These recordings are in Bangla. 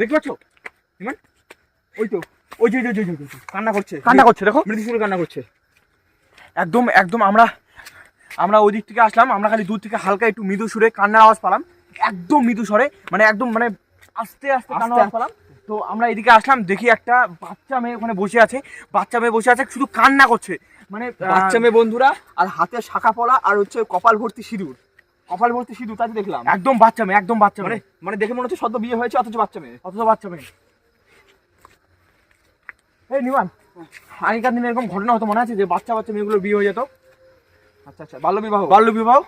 দেখতে পাচ্ছো ওই তো ওই যে কান্না করছে কান্না করছে দেখো কান্না করছে একদম একদম আমরা আমরা ওই দিক থেকে আসলাম আমরা খালি দূর থেকে হালকা একটু মৃদু সুরে কান্নার আওয়াজ পেলাম। একদম মৃদু স্বরে মানে একদম মানে আস্তে আস্তে কান্নার আওয়াজ পেলাম। তো আমরা এদিকে আসলাম দেখি একটা বাচ্চা মেয়ে ওখানে বসে আছে। বাচ্চা মেয়ে বসে আছে শুধু কান্না করছে। মানে বাচ্চা মেয়ে বন্ধুরা আর হাতে শাখা পড়া আর হচ্ছে কপাল ভর্তি সিঁদুর। কপাল ভর্তি সিঁদুর তাই দেখলাম। একদম বাচ্চা মেয়ে একদম বাচ্চা মানে মানে দেখে মনে হচ্ছে সদ্য বিয়ে হয়েছে অথচ বাচ্চা মেয়ে। অথচ বাচ্চা মেয়ে। এই নিমান আগেকার দিনে এরকম ঘটনা হতো মনে আছে যে বাচ্চা বাচ্চা মেয়েগুলো বিয়ে হয়ে যেত? আচ্ছা আচ্ছা বাল্য বিবাহ। বাল্য বিবাহ।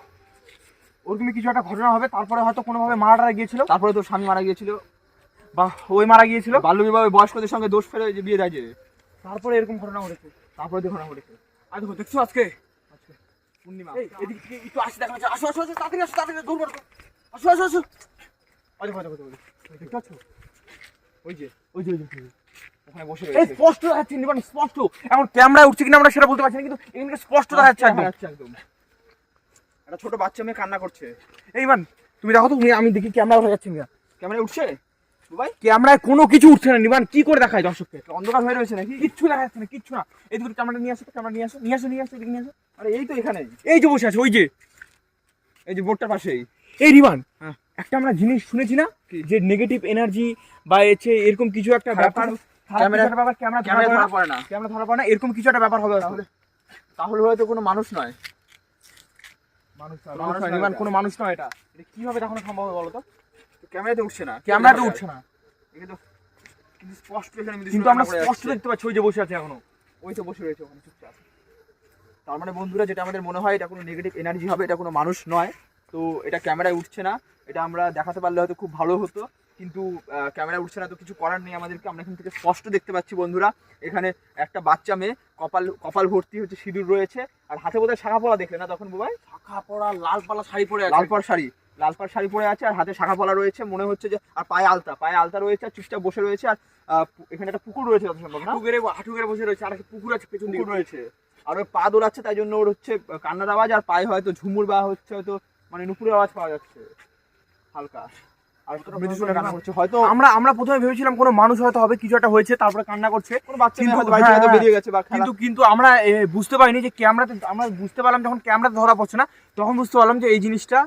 ওরকমই কিছু একটা ঘটনা হবে তারপরে হয়তো কোনোভাবে মারা গিয়েছিল। তারপরে তো স্বামী মারা গিয়েছিল। বা ওই মারা গিয়েছিল। বাল্য বিবাহে বয়স্কদের সঙ্গে দোষ ফেলে যে বিয়ে দেয় যে। তারপরে এরকম ঘটনা ঘটেছে। তারপরে দেখো না ঘটেছে। আর দেখো দেখছ আজকে? পূর্ণিমা। এদিক একটু আসি দেখা আসো আসো আসো তাড়াতাড়ি আসো তাড়াতাড়ি দৌড় মারো আসো আসো আসো। ওই দেখো দেখো, ওই দেখো, ওই দেখো, দেখতে পাচ্ছো? ওই যে ওই যে ওই যে, ওখানে বসে রয়েছে। স্পষ্ট নিবান স্পষ্ট। এখন ক্যামেরায় উঠছে কিনা আমরা সেটা বলতে পারছি না কিন্তু এখানে স্পষ্ট একদম। একটা ছোট বাচ্চা মেয়ে কান্না করছে। এই মান তুমি দেখো তো আমি দেখি ক্যামেরা উঠে যাচ্ছে কিনা। ক্যামেরা উঠছে? ক্যামেরায় কোনো কিছু উঠছে না নিবান কি করে দেখায় দর্শককে? অন্ধকার হয়ে রয়েছে নাকি? কিচ্ছু দেখা যাচ্ছে না কিচ্ছু না। এই দিকে ক্যামেরা নিয়ে আসো ক্যামেরা নিয়ে আসো নিয়ে আসো নিয়ে আসো নিয়ে আসো। আরে এই তো এখানে। এই যে বসে আছে ওই যে। এই যে বোর্ডটার পাশেই। এই রিবান হ্যাঁ। একটা আমরা জিনিস শুনেছি না? যে নেগেটিভ এনার্জি বা এছে এরকম কিছু একটা ব্যাপার ক্যামেরা- ব্যাপার ক্যামেরা ধরা পড়ে না। ক্যামেরা ধরা পড়ে না এরকম কিছু একটা ব্যাপার হবে তাহলে তাহলে হয়তো কোনো মানুষ নয়। মানুষ নয়। কোনো মানুষ নয় এটা। এটা কীভাবে দেখানো সম্ভব হবে বলো তো? ক্যামেরাতে উঠছে না। ক্যামেরাতে উঠছে না। কিন্তু স্পষ্ট এখানে কিন্তু আমরা স্পষ্ট দেখতে পাচ্ছি ওই যে বসে আছে এখনও। ওই তো বসে রয়েছে ওখানে চুপচাপ তার মানে বন্ধুরা যেটা আমাদের মনে হয় এটা কোনো নেগেটিভ এনার্জি হবে এটা কোনো মানুষ নয়। তো এটা ক্যামেরায় উঠছে না। এটা আমরা দেখাতে পারলে হয়তো খুব ভালো হতো। কিন্তু ক্যামেরা উঠছে না তো কিছু করার নেই আমাদেরকে। আমরা এখান থেকে স্পষ্ট দেখতে পাচ্ছি বন্ধুরা এখানে একটা বাচ্চা মেয়ে কপাল কপাল ভর্তি হচ্ছে সিঁদুর রয়েছে। আর হাতে বোধহয় শাখা পলা দেখলে না তখন বোবাই শাখা পড়া লাল পালা শাড়ি পরে লাল পাড় শাড়ি। লাল পাড় শাড়ি পরে আছে আর হাতে শাখা পলা রয়েছে। মনে হচ্ছে যে আর পায়ে আলতা পায়ে আলতা রয়েছে আর চুপচাপ বসে রয়েছে আর এখানে একটা পুকুর রয়েছে যত সম্ভব না? গেড়ে হাঁটু গেড়ে বসে রয়েছে আর একটা পুকুর আছে পেছন দিকে। রয়েছে। আর ওর পা দৌড়াচ্ছে তাই জন্য ওর হচ্ছে কান্নার আওয়াজ আর পায়ে হয়তো ঝুমুর বা হচ্ছে হয়তো মানে নুপুরের আওয়াজ পাওয়া যাচ্ছে। হালকা। হয়তো আমরা আমরা প্রথমে ভেবেছিলাম কোনো মানুষ হয়তো হবে কিছু একটা হয়েছে তারপরে কান্না করছে। হ্যাঁ, বেরিয়ে গেছে বা কিন্তু কিন্তু আমরা বুঝতে পারিনি যে ক্যামেরাতে আমরা বুঝতে পারলাম যখন ক্যামেরাতে ধরা পড়ছে না তখন বুঝতে পারলাম যে এই জিনিসটা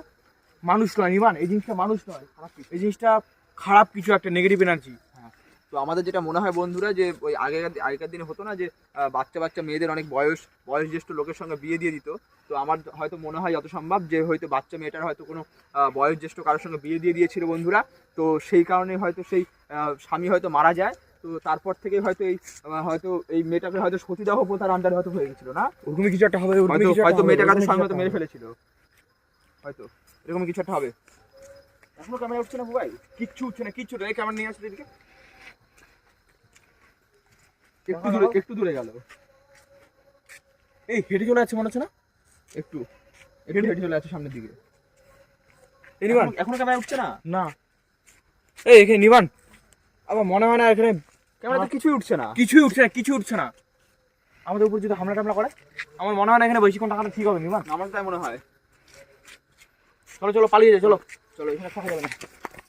মানুষ নয় ইমান এই জিনিসটা মানুষ নয়। খারাপ এই জিনিসটা খারাপ কিছু একটা নেগেটিভ এনার্জি তো আমাদের যেটা মনে হয় বন্ধুরা যে ওই আগেকার আগেকার দিনে হতো না যে বাচ্চা বাচ্চা মেয়েদের অনেক বয়স বয়স জ্যেষ্ঠ লোকের সঙ্গে বিয়ে দিয়ে দিত। তো আমার হয়তো মনে হয় যত সম্ভব যে হয়তো বাচ্চা মেয়েটার হয়তো কোনো আহ, বয়স জ্যেষ্ঠ কারোর সঙ্গে বিয়ে দিয়ে দিয়েছিল বন্ধুরা। তো সেই কারণে হয়তো সেই স্বামী হয়তো মারা যায়। তো তারপর থেকে হয়তো এই হয়তো এই মেয়েটাকে হয়তো সতীদাহ প্রথার আন্ডারে হয়তো হয়ে গেছিল না? ওরকমই কিছু একটা হবে হয়তো মেয়েটাকে স্বামী হয়তো মেরে। ফেলেছিল। হয়তো। এরকম কিছু একটা হবে। এখনও ক্যামেরা উঠছে না ভাই কিচ্ছু উঠছে না কিচ্ছু এই ক্যামেরা নিয়ে আসলে এদিকে। একটু দূরে একটু দূরে গেল। এই হেঁটে চলে যাচ্ছে মনে হচ্ছে না? একটু একটু হেঁটে চলে আছে সামনের দিকে। নিবান এখনো- এখনও ক্যামেরা উঠছে না? না। এই এখানে নিবান। আবার মনে হয় না এখানে ক্যামেরাতে কিছুই উঠছে না। কিছুই উঠছে না কিছু উঠছে না। আমাদের উপর যদি হামলা টামলা করে আমার মনে হয় না এখানে বেশিক্ষণ টাকাটা ঠিক হবে নিবান। আমার তাই মনে হয়। চলো চলো পালিয়ে যাই চলো। চলো এখানে থাকা যাবে না।